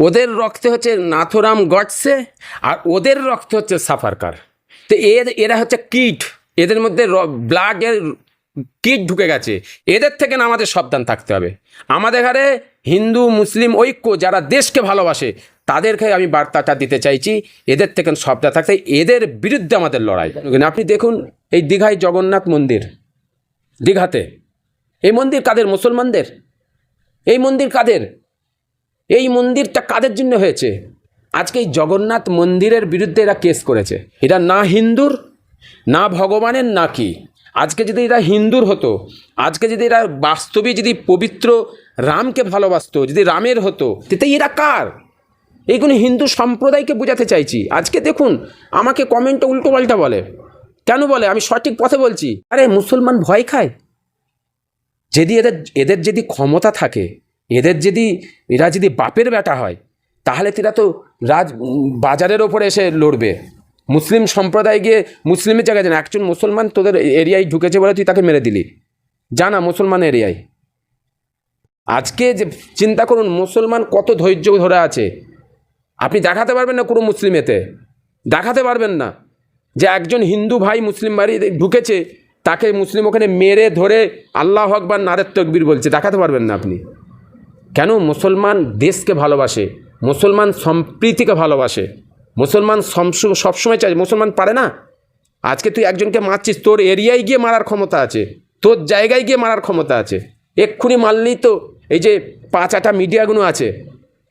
ওদের রক্তে হচ্ছে নাথুরাম গডসে আর ওদের রক্তে হচ্ছে সাফারকার। তো এর এরা হচ্ছে কিট। এদের মধ্যে ব্লাডের কিট ঢুকে গেছে। এদের থেকে না আমাদের সাবধান থাকতে হবে। আমাদের ঘরে হিন্দু, মুসলিম ঐক্য যারা দেশকে ভালোবাসে, তাদেরকে আমি বার্তাটা দিতে চাইছি, এদের থেকে সাবধান থাকতে এদের বিরুদ্ধে আমাদের লড়াই। আপনি দেখুন এই দীঘায় জগন্নাথ মন্দির। দীঘাতে। এই মন্দির কাদের? মুসলমানদের। এই মন্দির কাদের? এই মন্দিরটা কাদের জন্য হয়েছে? আজকে এই জগন্নাথ মন্দিরের বিরুদ্ধে এরা কেস করেছে। এটা না হিন্দুর, না ভগবানের, না কি? আজকে যদি এরা হিন্দুর হতো, আজকে যদি এরা বাস্তবে, যদি পবিত্র রামকে ভালোবাসতো, যদি রামের হতো, তাতে এরা কার? এইগুলো হিন্দু সম্প্রদায়কে বোঝাতে চাইছি। আজকে দেখুন, আমাকে কমেন্টে উল্টো পাল্টা বলে। কেন বলে? আমি সঠিক পথে বলছি। আরে, মুসলমান ভয় খায়। যদি এদের এদের যদি ক্ষমতা থাকে এদের যদি, এরা যদি বাপের বেটা হয়, তাহলে এরা তো রাজ, বাজারের ওপরে এসে লড়বে। মুসলিম সম্প্রদায় গিয়ে মুসলিমের জায়গায় জানা, একজন মুসলমান তোদের এরিয়ায় ঢুকেছে বলে তুই তাকে মেরে দিলি। জানা মুসলমান এরিয়ায়। আজকে যে চিন্তা করুন, মুসলমান কত ধৈর্য ধরে আছে। আপনি দেখাতে পারবেন না কোনো মুসলিমেতে দেখাতে পারবেন না যে একজন হিন্দু ভাই মুসলিম বাড়ি ঢুকেছে, তাকে মুসলিম ওখানে মেরে ধরে আল্লাহ আকবার নারের তকবির বলছে। দেখাতে পারবেন না আপনি। কেন মুসলমান দেশকে ভালোবাসে? মুসলমান সম্প্রীতিকে ভালোবাসে? মুসলমান সবসময় চাই মুসলমান পারে না? আজকে তুই একজনকে মারছিস, তোর এরিয়ায় গিয়ে মারার ক্ষমতা আছে, তোর জায়গায় গিয়ে মারার ক্ষমতা আছে। এক্ষুনি মারলেই তো এই যে পাঁচ আটা মিডিয়াগুলো আছে,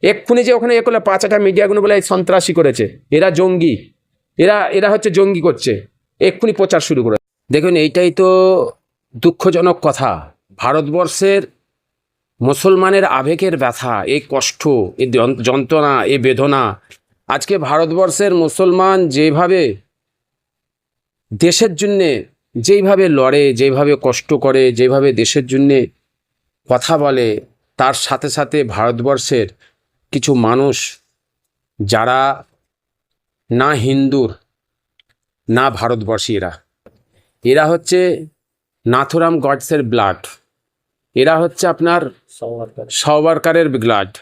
এক্ষুনি যে ওখানে এ করলে পাঁচ আটা মিডিয়াগুলো বলে এই সন্ত্রাসী করেছে। এরা জঙ্গি, এরা এরা হচ্ছে জঙ্গি করছে। এক্ষুনি প্রচার শুরু করে দেখুন, এইটাই তো দুঃখজনক কথা। ভারতবর্ষের মুসলমানের আবেগের ব্যথা, এই কষ্ট, এই যন্ত্রণা, এই বেদনা। আজকে ভারতবর্ষের মুসলমান যেভাবে দেশের জন্যে যেইভাবে লড়ে, যেভাবে কষ্ট করে, যেভাবে দেশের জন্যে কথা বলে, তার সাথে সাথে ভারতবর্ষের কিছু মানুষ যারা না হিন্দুর, না ভারতবর্ষী এরা এরা হচ্ছে নাথুরাম গডসের ব্লাড। এরা হচ্ছে আপনার সবারকারের ব্লাড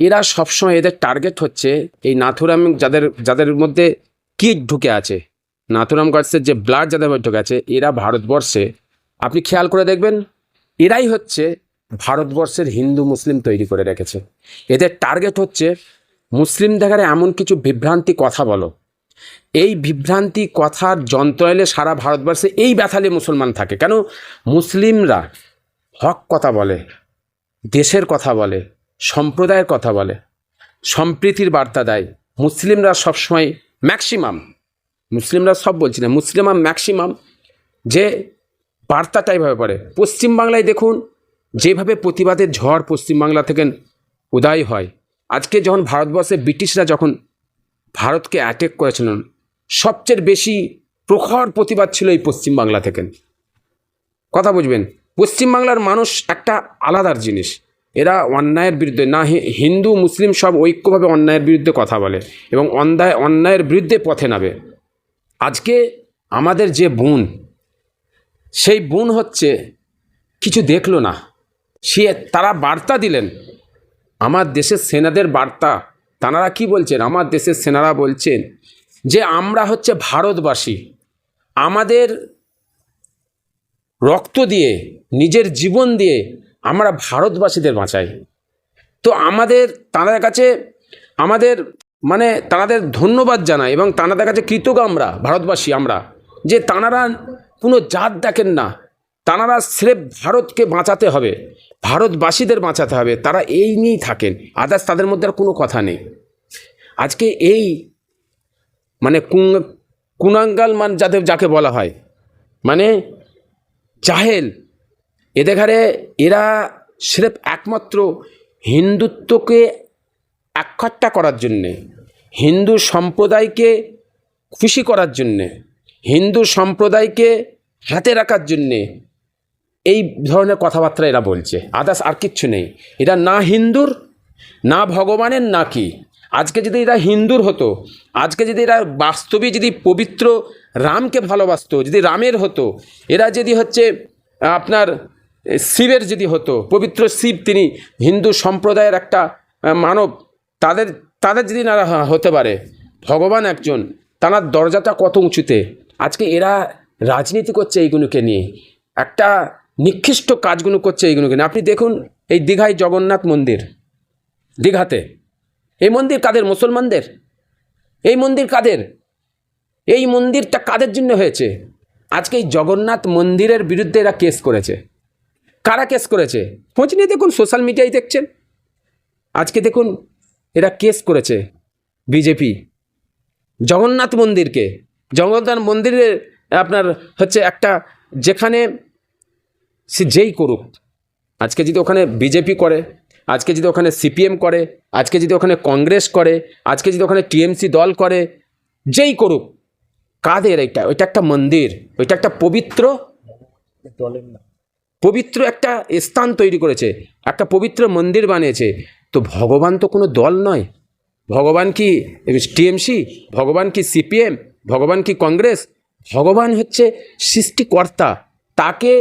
এরা সবসময় এদের টার্গেট হচ্ছে এই নাথুরাম যাদের যাদের মধ্যে কিট ঢুকে আছে। নাথুরাম গডসের যে ব্লাড যাদের মধ্যে ঢুকে আছে, এরা ভারতবর্ষে। আপনি খেয়াল করে দেখবেন, এরাই হচ্ছে ভারতবর্ষের হিন্দু মুসলিম তৈরি করে রেখেছে। এদের টার্গেট হচ্ছে মুসলিম দেখারে এমন কিছু বিভ্রান্তি কথা বলো। এই বিভ্রান্তি কথার যন্ত্র এলে সারা ভারতবর্ষে এই ব্যথালে মুসলমান থাকে। কেন? মুসলিমরা হক কথা বলে। দেশের কথা বলে, সম্প্রদায়ের কথা বলে, সম্প্রীতির বার্তা দেয়। মুসলিমরা সবসময় ম্যাক্সিমাম মুসলিমরা সব বলছি না মুসলিমাম ম্যাক্সিমাম যে বার্তাটা এইভাবে পড়ে। পশ্চিমবাংলায় দেখুন, যেভাবে প্রতিবাদের ঝড় পশ্চিমবাংলা থেকে উদয় হয়। আজকে যখন ভারতবর্ষে ব্রিটিশরা যখন ভারতকে অ্যাটেক করেছিলেন সবচেয়ে বেশি প্রখর প্রতিবাদ ছিল এই পশ্চিমবাংলা থেকে। কথা বুঝবেন? পশ্চিমবাংলার মানুষ একটা আলাদার জিনিস। এরা অন্যায়ের বিরুদ্ধে, না হিন্দু, মুসলিম সব ঐক্যভাবে অন্যায়ের বিরুদ্ধে কথা বলে এবং অন্যায়, অন্যায়ের বিরুদ্ধে পথে নামে। আজকে আমাদের যে বোন, সেই বোন হচ্ছে কিছু দেখল না। সে তারা বার্তা দিলেন, আমার দেশের সেনাদের বার্তা। তাঁরা কি বলছেন? আমার দেশের সেনারা বলছেন যে, আমরা হচ্ছে ভারতবাসী। আমাদের রক্ত দিয়ে, নিজের জীবন দিয়ে আমরা ভারতবাসীদের বাঁচাই। তো আমাদের, তাদের কাছে, আমাদের মানে তাঁদের ধন্যবাদ জানাই এবং তাদের কাছে কৃতজ্ঞ আমরা, ভারতবাসী আমরা, যে তাঁরা কোনো জাত দেখেন না। তাঁরা স্রেফ ভারতকে বাঁচাতে হবে, ভারতবাসীদের বাঁচাতে হবে, তারা এই নিয়েই থাকেন, আদার্স তাদের মধ্যে আর কোনো কথা নেই। আজকে এই মানে কুং- কুনাঙ্গাল মান যাদের, যাকে বলা হয় মানে জাহেল। এদের ঘরে এরা স্রেফ একমাত্র হিন্দুত্বকে একখাট্টা করার জন্যে, হিন্দু সম্প্রদায়কে খুশি করার জন্যে, হিন্দু সম্প্রদায়কে হাতে রাখার জন্যে এই ধরনের কথাবার্তা এরা বলছে। আদার্স আর কিচ্ছু নেই। এরা না হিন্দুর, না ভগবানের না কি আজকে যদি এরা হিন্দুর হতো, আজকে যদি এরা বাস্তবে, যদি পবিত্র রামকে ভালোবাসতো, যদি রামের হতো, এরা যদি হচ্ছে আপনার শিবের যদি হতো, পবিত্র শিব তিনি হিন্দু সম্প্রদায়ের একটা মানব, তাদের তাদের যদি না হতে পারে, ভগবান একজন তার দরজাটা কত উঁচুতে। আজকে এরা রাজনীতি করছে এইগুলোকে নিয়ে, একটা নিকৃষ্ট কাজগুলো করছে এইগুলোকে নিয়ে। আপনি দেখুন এই দীঘায় জগন্নাথ মন্দির, দীঘাতে। এই মন্দির কাদের? মুসলমানদের? এই মন্দির কাদের? এই মন্দিরটা কাদের জন্য হয়েছে? আজকে এই জগন্নাথ মন্দিরের বিরুদ্ধে এরা কেস করেছে। কারা কেস করেছে? খোঁজ নিয়ে দেখুন সোশ্যাল মিডিয়ায় দেখছেন। আজকে দেখুন, এরা কেস করেছে বিজেপি। জগন্নাথ মন্দিরকে। জগন্নাথ মন্দিরের আপনার হচ্ছে একটা যেখানে সে যেই করুক, আজকে যদি ওখানে বিজেপি করে আজকে যদি ওখানে সিপিএম করে, আজকে যদি ওখানে কংগ্রেস করে, আজকে যদি ওখানে টিএমসি দল করে, যেই করুক, কাদের এটা? ওইটা একটা মন্দির, ওইটা একটা পবিত্র পবিত্র একটা স্থান তৈরি করেছে, একটা পবিত্র মন্দির বানিয়েছে। তো ভগবান তো কোনো দল নয়। ভগবান কি টিএমসি? ভগবান কি সিপিএম? ভগবান কি কংগ্রেস? ভগবান হচ্ছে সৃষ্টিকর্তা। তাকে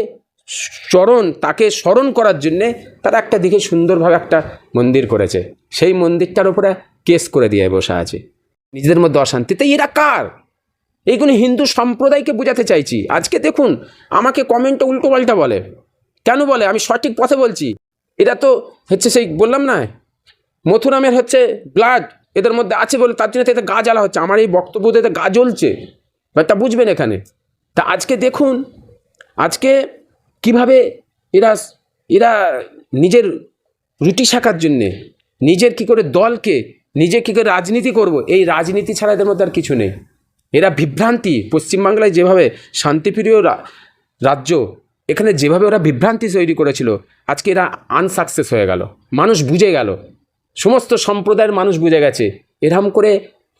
চরণ, তাকে স্মরণ করার জন্যে তারা একটা দিকে সুন্দরভাবে একটা মন্দির করেছে। সেই মন্দিরটার উপরে কেস করে দিয়ে বসে আছে। নিজেদের মধ্যে অশান্তি। তো এরা কার? এইগুলো হিন্দু সম্প্রদায়কে বোঝাতে চাইছি। আজকে দেখুন, আমাকে কমেন্টে উল্টো পাল্টা বলে। কেন বলে? আমি সঠিক পথে বলছি। এটা তো হচ্ছে সেই বললাম না, মথুরামের হচ্ছে ব্লাড এদের মধ্যে আছে বলে তার জন্য তো এতে গা জ্বালা হচ্ছে। আমার এই বক্তব্যতে গা জ্বলছে। ব্যাপারটা বুঝবেন এখানে। তা আজকে দেখুন, আজকে কীভাবে এরা এরা নিজের রুটি শাখার জন্যে, নিজের কি করে দলকে নিজে কী করে রাজনীতি করব, এই রাজনীতি ছাড়া এদের মধ্যে আর কিছু নেই। এরা বিভ্রান্তি, পশ্চিমবাংলায় যেভাবে শান্তিপ্রিয় রাজ্য, এখানে যেভাবে ওরা বিভ্রান্তি তৈরি করেছিল, আজকে এরা আনসাকসেস হয়ে গেল, মানুষ বুঝে গেল, সমস্ত সম্প্রদায়ের মানুষ বুঝে গেছে এরকম করে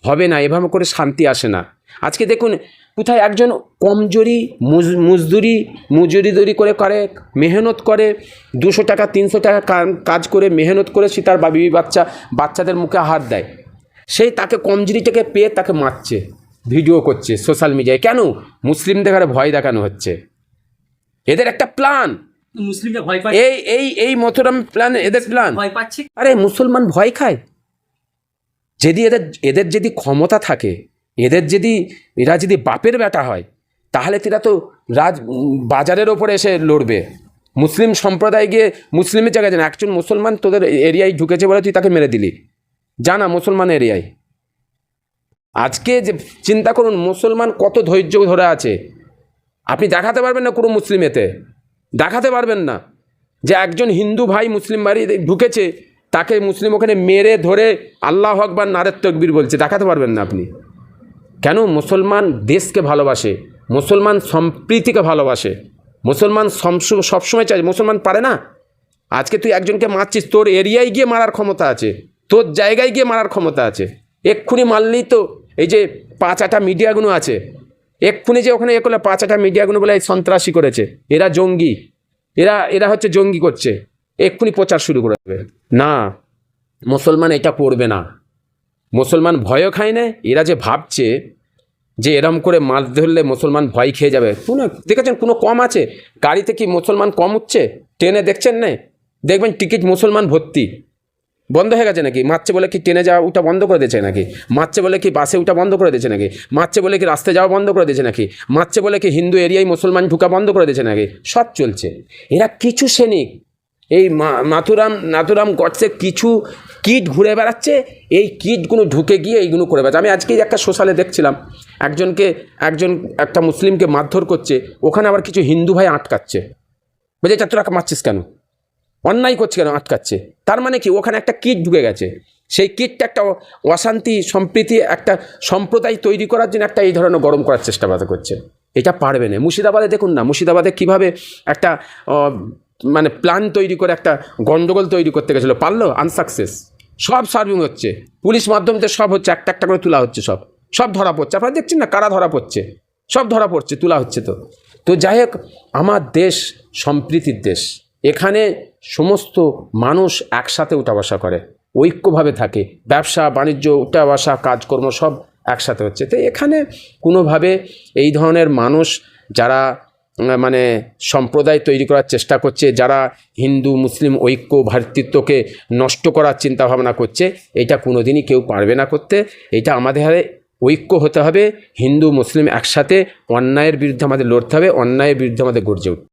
হবে না, এভাবে করে শান্তি আসে না। আজকে দেখুন কোথায় একজন কমজোরি মজদুরি মজুরি দরি করে করে মেহনত করে দুশো টাকা তিনশো টাকা কাজ করে মেহনত করে সে তার বাবি বাচ্চা বাচ্চাদের মুখে হাত দেয়। সেই তাকে কমজোরিটাকে পেয়ে তাকে মারছে ভিডিও করছে সোশ্যাল মিডিয়ায়। কেন? মুসলিমদের ঘরে ভয় দেখানো হচ্ছে। এদের একটা প্ল্যান। মুসলিমরা ভয় পায়? এই এই এই মথুরাম প্ল্যান এদের প্ল্যান। ভয় পাচ্ছে? আরে মুসলমান ভয় খায়। যদি এদের এদের যদি ক্ষমতা থাকে এদের যদি, এরা যদি বাপের বেটা হয়, তাহলে এরা তো রাজ, বাজারের ওপরে এসে লড়বে। মুসলিম সম্প্রদায় গিয়ে মুসলিমের জায়গায় জানা একজন মুসলমান তোদের এরিয়ায় ঢুকেছে বলে তুই তাকে মেরে দিলি। জানা মুসলমান এরিয়ায়। আজকে যে চিন্তা করুন, মুসলমান কত ধৈর্য ধরে আছে। আপনি দেখাতে পারবেন না কোনো মুসলিমেতে দেখাতে পারবেন না যে একজন হিন্দু ভাই মুসলিম বাড়ি ঢুকেছে, তাকে মুসলিম ওখানে মেরে ধরে আল্লাহ আকবার নারের তকবির বলছে। দেখাতে পারবেন না আপনি। কেন মুসলমান দেশকে ভালোবাসে? মুসলমান সম্প্রীতিকে ভালোবাসে? মুসলমান সবসময় চায় মুসলমান পারে না? আজকে তুই একজনকে মারছিস, তোর এরিয়ায় গিয়ে মারার ক্ষমতা আছে, তোর জায়গায় গিয়ে মারার ক্ষমতা আছে। এক্ষুনি মারলেই তো এই যে পাঁচ আটা মিডিয়াগুলো আছে, এক্ষুনি যে ওখানে এ করলে, পাঁচ আটা মিডিয়াগুলো বলে এই সন্ত্রাসী করেছে। এরা জঙ্গি, এরা এরা হচ্ছে জঙ্গি করছে। এক্ষুনি প্রচার শুরু করে দেবে। না, মুসলমান এটা করবে না। মুসলমান ভয়ও খায় না, এরা যে ভাবছে যে এরম করে মাছ ধরলে মুসলমান ভয় খেয়ে যাবে। কোনো দেখেছেন কোনো কম আছে? গাড়িতে কি মুসলমান কম উঠছে? ট্রেনে দেখছেন না? দেখবেন টিকিট মুসলমান ভর্তি। বন্ধ হয়ে গেছে নাকি? মারছে বলে কি ট্রেনে যাওয়া ওটা বন্ধ করে দিয়েছে নাকি? মারছে বলে কি বাসে ওটা বন্ধ করে দিয়েছে নাকি? মারছে বলে কি রাস্তায় যাওয়া বন্ধ করে দিয়েছে নাকি? মারছে বলে কি হিন্দু এরিয়ায় মুসলমান ঢুকা বন্ধ করে দিয়েছে নাকি? সব চলছে। এরা কিছু সৈনিক এই মাথুরাম নাথুরাম গডসে কিছু কিট ঘুরে বেড়াচ্ছে এই কিটগুলো ঢুকে গিয়ে এইগুলো করে বেড়াচ্ছে। আমি আজকেই একটা সোশ্যালে দেখছিলাম একজনকে একজন একটা মুসলিমকে মারধর করছে ওখানে আবার কিছু হিন্দু ভাই আটকাচ্ছে। বলছে "চা, তোরা মারছিস কেন? অন্যায় করছে কেন? আটকাচ্ছে। তার মানে কি? ওখানে একটা কিট ঢুকে গেছে। সেই কিটটা একটা অশান্তি সম্প্রীতি একটা সম্প্রদায় তৈরি করার জন্য একটা এই ধরনের গরম করার চেষ্টা করছে। এটা পারবে না। মুর্শিদাবাদে দেখুন না মুর্শিদাবাদে কীভাবে একটা মানে প্ল্যান তৈরি করে একটা গন্ডগোল তৈরি করতে গেছিল, পারল? আনসাকসেস সব সার্ভিং হচ্ছে। পুলিশ মাধ্যমতে সব হচ্ছে, একটা একটা করে তোলা হচ্ছে সব। সব ধরা পড়ছে। আপনারা দেখছেন না কারা ধরা পড়ছে? সব ধরা পড়ছে, তোলা হচ্ছে তো। তো যাই হোক, আমার দেশ সম্প্রীতির দেশ। এখানে সমস্ত মানুষ একসাথে উঠা বসা করে, ঐক্যভাবে থাকে। ব্যবসা, বাণিজ্য, উঠা বসা, কাজকর্ম সব একসাথে হচ্ছে। তো এখানে কোনোভাবে এই ধরনের মানুষ যারা মানে সম্প্রদায় তৈরি করার চেষ্টা করছে, যারা হিন্দু, মুসলিম ঐক্য ভ্রাতৃত্বকে নষ্ট করার চিন্তা ভাবনা করছে, এটা কোনোদিনই কেউ পারবে না করতে এটা আমাদের ঐক্য হতে হবে, হিন্দু, মুসলিম একসাথে অন্যায়ের বিরুদ্ধে আমাদের লড়তে হবে, অন্যায়ের বিরুদ্ধে আমাদের গর্জে উঠতে।